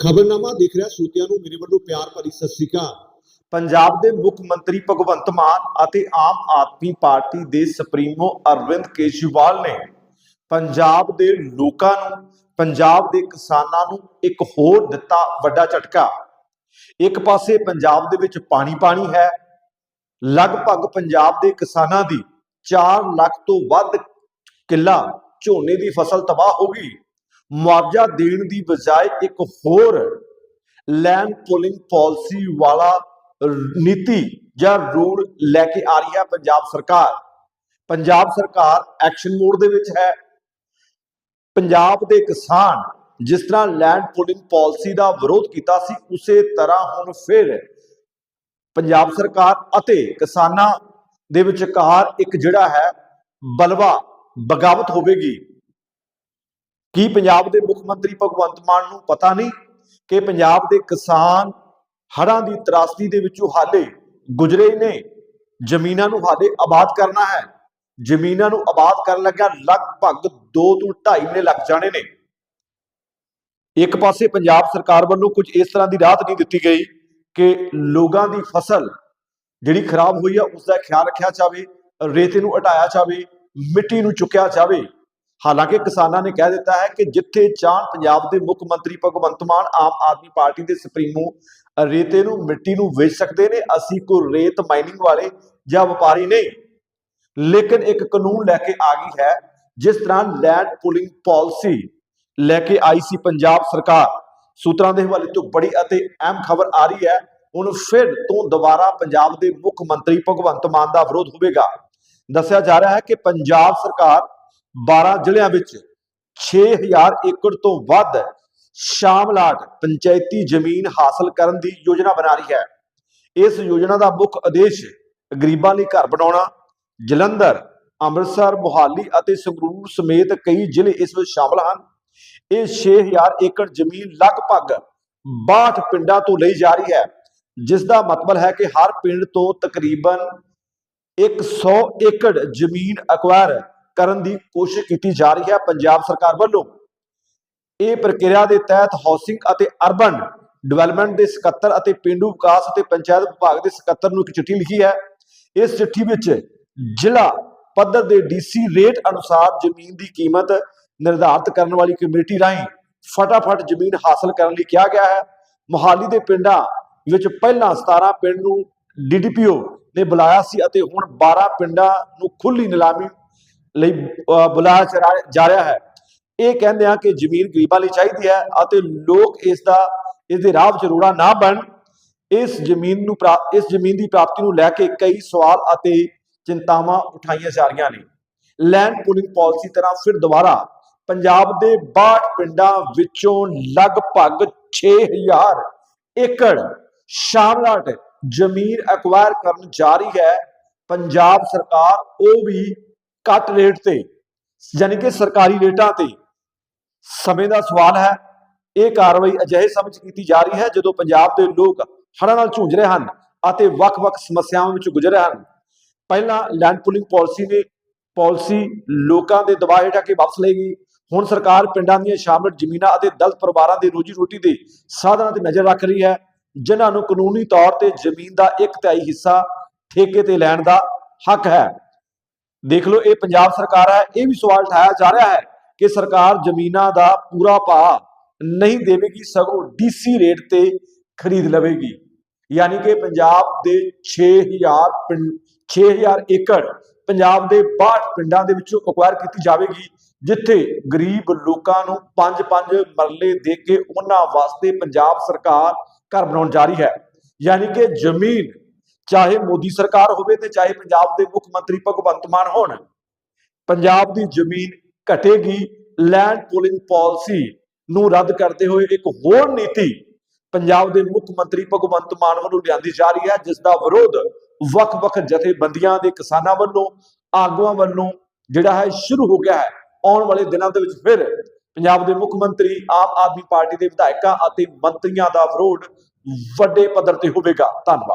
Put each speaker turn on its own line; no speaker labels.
ਖਬਰਨਾਮਾ ਦੇਖ ਰਿਹਾ ਸਰੋਤਿਆਂ ਨੂੰ, ਮੇਰੇ ਵੱਲੋਂ ਪਿਆਰ ਭਰੀ ਸਤਿ ਸ੍ਰੀ ਅਕਾਲ।
ਪੰਜਾਬ ਦੇ ਮੁੱਖ ਮੰਤਰੀ ਭਗਵੰਤ ਮਾਨ ਅਤੇ ਆਮ ਆਦਮੀ ਪਾਰਟੀ ਦੇ ਸੁਪਰੀਮੋ ਅਰਵਿੰਦ ਕੇਜਰੀਵਾਲ ਨੇ ਪੰਜਾਬ ਦੇ ਲੋਕਾਂ ਨੂੰ, ਪੰਜਾਬ ਦੇ ਕਿਸਾਨਾਂ ਨੂੰ ਇੱਕ ਹੋਰ ਦਿੱਤਾ ਵੱਡਾ ਝਟਕਾ। ਇੱਕ ਪਾਸੇ ਪੰਜਾਬ ਦੇ ਵਿੱਚ ਪਾਣੀ ਪਾਣੀ ਹੈ, ਲਗਭਗ ਪੰਜਾਬ ਦੇ ਕਿਸਾਨਾਂ ਦੀ 4 ਲੱਖ ਤੋਂ ਵੱਧ ਕਿੱਲਾ ਝੋਨੇ ਦੀ ਫਸਲ ਤਬਾਹ ਹੋ ਗਈ। ਮੁਆਵਜ਼ਾ ਦੇਣ ਦੀ ਬਜਾਏ ਇੱਕ ਹੋਰ ਲੈਂਡ ਪੁਲਿੰਗ ਪਾਲਿਸੀ ਵਾਲਾ ਨੀਤੀ ਜਾਂ ਰੂਲ ਲੈ ਕੇ ਆ ਰਹੀ ਹੈ ਪੰਜਾਬ ਸਰਕਾਰ। ਪੰਜਾਬ ਸਰਕਾਰ ਐਕਸ਼ਨ ਮੋਡ ਦੇ ਵਿੱਚ ਹੈ। ਪੰਜਾਬ ਦੇ ਕਿਸਾਨ ਜਿਸ ਤਰ੍ਹਾਂ ਲੈਂਡ ਪੁਲਿੰਗ ਪਾਲਿਸੀ ਦਾ ਵਿਰੋਧ ਕੀਤਾ ਸੀ, ਉਸੇ ਤਰ੍ਹਾਂ ਹੁਣ ਫਿਰ ਪੰਜਾਬ ਸਰਕਾਰ ਅਤੇ ਕਿਸਾਨਾਂ ਦੇ ਵਿਚਕਾਰ ਇੱਕ ਜਿਹੜਾ ਹੈ ਬਲਵਾ ਬਗਾਵਤ ਹੋਵੇਗੀ। ਕੀ ਪੰਜਾਬ ਦੇ ਮੁੱਖ ਮੰਤਰੀ ਭਗਵੰਤ ਮਾਨ ਨੂੰ ਪਤਾ ਨਹੀਂ ਕਿ ਪੰਜਾਬ ਦੇ ਕਿਸਾਨ ਹੜ੍ਹਾਂ ਦੀ ਤਰਾਸਦੀ ਦੇ ਵਿੱਚੋਂ ਹਾਲੇ ਗੁਜ਼ਰੇ ਨੇ? ਜ਼ਮੀਨਾਂ ਨੂੰ ਹਾਲੇ ਆਬਾਦ ਕਰਨਾ ਹੈ। ਜ਼ਮੀਨਾਂ ਨੂੰ ਆਬਾਦ ਕਰਨ ਲੱਗਾ ਲਗਭਗ 2 ਤੋਂ 2.5 ਮਹੀਨੇ ਲੱਗ ਜਾਣੇ ਨੇ। ਇੱਕ ਪਾਸੇ ਪੰਜਾਬ ਸਰਕਾਰ ਵੱਲੋਂ ਕੁਝ ਇਸ ਤਰ੍ਹਾਂ ਦੀ ਰਾਹਤ ਨਹੀਂ ਦਿੱਤੀ ਗਈ ਕਿ ਲੋਕਾਂ ਦੀ ਫਸਲ ਜਿਹੜੀ ਖਰਾਬ ਹੋਈ ਆ ਉਸ ਦਾ ਖਿਆਲ ਰੱਖਿਆ ਜਾਵੇ, ਰੇਤੇ ਨੂੰ ਹਟਾਇਆ ਜਾਵੇ, ਮਿੱਟੀ ਨੂੰ ਚੁੱਕਿਆ ਜਾਵੇ। ਹਾਲਾਂਕਿ ਕਿਸਾਨਾਂ ਨੇ ਕਹਿ ਦਿੱਤਾ ਹੈ ਕਿ ਜਿੱਥੇ ਚਾਹਣ ਪੰਜਾਬ ਦੇ ਮੁੱਖ ਮੰਤਰੀ ਭਗਵੰਤ ਮਾਨ ਆਮ ਆਦਮੀ ਪਾਰਟੀ ਦੇ ਸੁਪਰੀਮੋ ਰੇਤੇ ਨੂੰ ਮਿੱਟੀ ਨੂੰ ਵੇਚ ਸਕਦੇ ਨੇ, ਅਸੀਂ ਕੋਈ ਰੇਤ ਮਾਈਨਿੰਗ ਵਾਲੇ ਜਾਂ ਵਪਾਰੀ ਨਹੀਂ। ਲੇਕਿਨ ਇੱਕ ਕਾਨੂੰਨ ਲੈ ਕੇ ਆ ਗਈ ਹੈ, ਜਿਸ ਤਰ੍ਹਾਂ ਲੈਂਡ ਪੁਲਿੰਗ ਪਾਲਿਸੀ ਲੈ ਕੇ ਆਈ ਸੀ ਪੰਜਾਬ ਸਰਕਾਰ। ਸੂਤਰਾਂ ਦੇ ਹਵਾਲੇ ਤੋਂ ਬੜੀ ਅਤੇ ਅਹਿਮ ਖਬਰ ਆ ਰਹੀ ਹੈ, ਹੁਣ ਫਿਰ ਤੋਂ ਦੁਬਾਰਾ ਪੰਜਾਬ ਦੇ ਮੁੱਖ ਮੰਤਰੀ ਭਗਵੰਤ ਮਾਨ ਦਾ ਵਿਰੋਧ ਹੋਵੇਗਾ। ਦੱਸਿਆ ਜਾ ਰਿਹਾ ਹੈ ਕਿ ਪੰਜਾਬ ਸਰਕਾਰ 12 ਜ਼ਿਲ੍ਹਿਆਂ ਵਿੱਚ 6000 ਏਕੜ ਤੋਂ ਵੱਧ ਸ਼ਾਮਲਾਟ ਪੰਚਾਇਤੀ ਜ਼ਮੀਨ ਹਾਸਲ ਕਰਨ ਦੀ ਯੋਜਨਾ ਬਣਾ ਰਹੀ ਹੈ। ਇਸ ਯੋਜਨਾ ਦਾ ਮੁੱਖ ਉਦੇਸ਼ ਗਰੀਬਾਂ ਲਈ ਘਰ ਬਣਾਉਣਾ, ਜਲੰਧਰ, ਅੰਮ੍ਰਿਤਸਰ, ਮੁਹਾਲੀ ਅਤੇ ਸੰਗਰੂਰ ਸਮੇਤ ਕਈ ਜ਼ਿਲ੍ਹੇ ਇਸ ਵਿੱਚ ਸ਼ਾਮਲ ਹਨ। ਇਹ 6000 ਏਕੜ ਜ਼ਮੀਨ ਲਗਭਗ 62 ਪਿੰਡਾਂ ਤੋਂ ਲਈ ਜਾ ਰਹੀ ਹੈ, ਜਿਸ ਦਾ ਮਤਲਬ ਹੈ ਕਿ ਹਰ ਪਿੰਡ ਤੋਂ ਤਕਰੀਬਨ 100 ਏਕੜ ਜ਼ਮੀਨ ਅਕਵਾਇਰ ਕਰਨ ਦੀ ਕੋਸ਼ਿਸ਼ ਕੀਤੀ ਜਾ ਰਹੀ ਹੈ ਪੰਜਾਬ ਸਰਕਾਰ ਵੱਲੋਂ। ਇਹ ਪ੍ਰਕਿਰਿਆ ਦੇ ਤਹਿਤ ਹਾਊਸਿੰਗ ਅਤੇ ਅਰਬਨ ਡਿਵੈਲਪਮੈਂਟ ਦੇ ਸਕੱਤਰ ਅਤੇ ਪਿੰਡੂ ਵਿਕਾਸ ਅਤੇ ਪੰਚਾਇਤ ਵਿਭਾਗ ਦੇ ਸਕੱਤਰ ਨੂੰ ਇੱਕ ਚਿੱਠੀ ਲਿਖੀ ਹੈ। ਇਸ ਚਿੱਠੀ ਵਿੱਚ ਜ਼ਿਲ੍ਹਾ ਪੱਧਰ ਦੇ ਡੀਸੀ ਰੇਟ ਅਨੁਸਾਰ ਜ਼ਮੀਨ ਦੀ ਕੀਮਤ ਨਿਰਧਾਰਤ ਕਰਨ ਵਾਲੀ ਕਮੇਟੀ ਰਾਹੀਂ ਫਟਾਫਟ ਜ਼ਮੀਨ ਹਾਸਲ ਕਰਨ ਲਈ ਕਿਹਾ ਗਿਆ ਹੈ। ਮੁਹਾਲੀ ਦੇ ਪਿੰਡਾਂ ਵਿੱਚ ਪਹਿਲਾਂ 17 ਪਿੰਡ ਨੂੰ ਡੀਡੀਪੀਓ ਨੇ ਬੁਲਾਇਆ ਸੀ ਅਤੇ ਹੁਣ 12 ਪਿੰਡਾਂ ਨੂੰ ਖੁੱਲੀ ਨਿਲਾਮੀ ਲਈ ਬੁਲਾਇਆ ਜਾ- ਰਿਹਾ ਹੈ। ਇਹ ਕਹਿੰਦੇ ਆ ਕਿ ਜ਼ਮੀਨ ਗਰੀਬਾਂ ਲਈ ਚਾਹੀਦੀ ਹੈ ਅਤੇ ਲੋਕ ਇਸ ਦਾ, ਇਸ ਦੇ ਰਾਹ ਵਿੱਚ ਨਾ ਬਣ ਇਸ ਜ਼ਮੀਨ ਨੂੰ ਇਸ ਜ਼ਮੀਨ ਦੀ ਪ੍ਰਾਪਤੀ ਨੂੰ ਲੈ ਕੇ ਕਈ ਸਵਾਲ ਅਤੇ ਚਿੰਤਾਵਾਂ ਉਠਾਈਆਂ ਜਾ ਰਹੀਆਂ ਨੇ। ਲੈਂਡ ਪੂਲਿੰਗ ਪਾਲਿਸੀ ਤਰ੍ਹਾਂ ਫਿਰ ਦੁਬਾਰਾ ਪੰਜਾਬ ਦੇ 62 ਪਿੰਡਾਂ ਵਿੱਚੋਂ ਲਗਭਗ 6000 ਏਕੜ ਸ਼ਾਮਲਾਟ ਜ਼ਮੀਨ ਐਕਵਾਇਰ ਕਰਨ ਜਾ ਰਹੀ ਹੈ। ਪੰਜਾਬ ਸਰਕਾਰ ਉਹ ਵੀ ਘੱਟ ਰੇਟ ਤੇ ਯਾਨੀ ਕਿ ਸਰਕਾਰੀ ਰੇਟਾਂ ਤੇ। ਸਮੇਂ ਦਾ ਸਵਾਲ ਹੈ, ਇਹ ਕਾਰਵਾਈ ਅਜਿਹੇ ਸਮੇਂ 'ਚ ਕੀਤੀ ਜਾ ਰਹੀ ਹੈ ਜਦੋਂ ਪੰਜਾਬ ਦੇ ਲੋਕ ਹੜ੍ਹਾਂ ਨਾਲ ਜੂਝ ਰਹੇ ਹਨ ਅਤੇ ਵੱਖ-ਵੱਖ ਸਮੱਸਿਆਵਾਂ ਵਿੱਚ ਗੁਜ਼ਰ ਰਹੇ ਹਨ। ਪਹਿਲਾਂ ਲੈਂਡ ਪੁਲਿੰਗ ਪਾਲਿਸੀ ਨੇ ਪਾਲਿਸੀ ਲੋਕਾਂ ਦੇ ਦਬਾਅ ਹੇਠ ਆ ਕੇ ਵਾਪਸ ਲਈ ਗਈ। ਹੁਣ ਸਰਕਾਰ ਪਿੰਡਾਂ ਦੀਆਂ ਸ਼ਾਮਲ ਜ਼ਮੀਨਾਂ ਅਤੇ ਦਲਿਤ ਪਰਿਵਾਰਾਂ ਦੀ ਰੋਜੀ ਰੋਟੀ ਦੇ ਸਾਧਨਾਂ ਤੇ ਨਜ਼ਰ ਰੱਖ ਰਹੀ ਹੈ, ਜਿਨ੍ਹਾਂ ਨੂੰ ਕਾਨੂੰਨੀ ਤੌਰ ਤੇ ਜ਼ਮੀਨ ਦਾ ਇੱਕ ਤਿਹਾਈ ਹਿੱਸਾ ਠੇਕੇ ਤੇ ਲੈਣ ਦਾ ਹੱਕ ਹੈ। ਦੇਖ ਲਓ, ਇਹ ਪੰਜਾਬ ਸਰਕਾਰ ਹੈ, ਇਹ ਵੀ ਸਵਾਲ ਉਠਾਇਆ ਜਾ ਰਿਹਾ ਹੈ ਕਿ ਸਰਕਾਰ ਜ਼ਮੀਨਾਂ ਦਾ ਪੂਰਾ ਭਾਅ ਨਹੀਂ ਦੇਵੇਗੀ, ਸਗੋਂ ਡੀਸੀ ਰੇਟ ਤੇ ਖਰੀਦ ਲਵੇਗੀ। ਯਾਨੀ ਕਿ ਪੰਜਾਬ ਦੇ 6000 ਪਿੰਡ 6000 ਏਕੜ ਪੰਜਾਬ ਦੇ 62 ਪਿੰਡਾਂ ਦੇ ਵਿੱਚੋਂ ਅਕਵਾਇਰ ਕੀਤੀ ਜਾਵੇਗੀ, ਜਿੱਥੇ ਗਰੀਬ ਲੋਕਾਂ ਨੂੰ 5-5 ਮਰਲੇ ਦੇ ਕੇ ਉਹਨਾਂ ਵਾਸਤੇ ਪੰਜਾਬ ਸਰਕਾਰ ਘਰ ਬਣਾਉਣ ਜਾ ਰਹੀ ਹੈ। ਯਾਨੀ ਕਿ ਜ਼ਮੀਨ ਚਾਹੇ ਮੋਦੀ ਸਰਕਾਰ ਹੋਵੇ ਤੇ ਚਾਹੇ ਪੰਜਾਬ ਦੇ ਮੁੱਖ ਮੰਤਰੀ ਭਗਵੰਤ ਮਾਨ ਹੋਣ, ਪੰਜਾਬ ਦੀ ਜ਼ਮੀਨ ਘਟੇਗੀ ਲੈਂਡ ਪੂਲਿੰਗ ਪਾਲਿਸੀ ਨੂੰ ਰੱਦ ਕਰਦੇ ਹੋਏ ਇੱਕ ਹੋਰ ਨੀਤੀ ਪੰਜਾਬ ਦੇ ਮੁੱਖ ਮੰਤਰੀ ਭਗਵੰਤ ਮਾਨ ਵੱਲੋਂ ਲਿਆਂਦੀ ਜਾ ਰਹੀ ਹੈ ਜਿਸ ਦਾ ਵਿਰੋਧ ਵੱਖ-ਵੱਖ ਜਥੇਬੰਦੀਆਂ ਦੇ ਕਿਸਾਨਾਂ ਵੱਲੋਂ, ਆਗੂਆਂ ਵੱਲੋਂ ਜਿਹੜਾ ਹੈ ਸ਼ੁਰੂ ਹੋ ਗਿਆ ਹੈ। ਆਉਣ ਵਾਲੇ ਦਿਨਾਂ ਦੇ ਵਿੱਚ ਫਿਰ ਪੰਜਾਬ ਦੇ ਮੁੱਖ ਮੰਤਰੀ, ਆਮ ਆਦਮੀ ਪਾਰਟੀ ਦੇ ਵਿਧਾਇਕਾਂ ਅਤੇ ਮੰਤਰੀਆਂ ਦਾ ਵਿਰੋਧ ਵੱਡੇ ਪੱਧਰ ਤੇ ਹੋਵੇਗਾ। ਧੰਨਵਾਦ।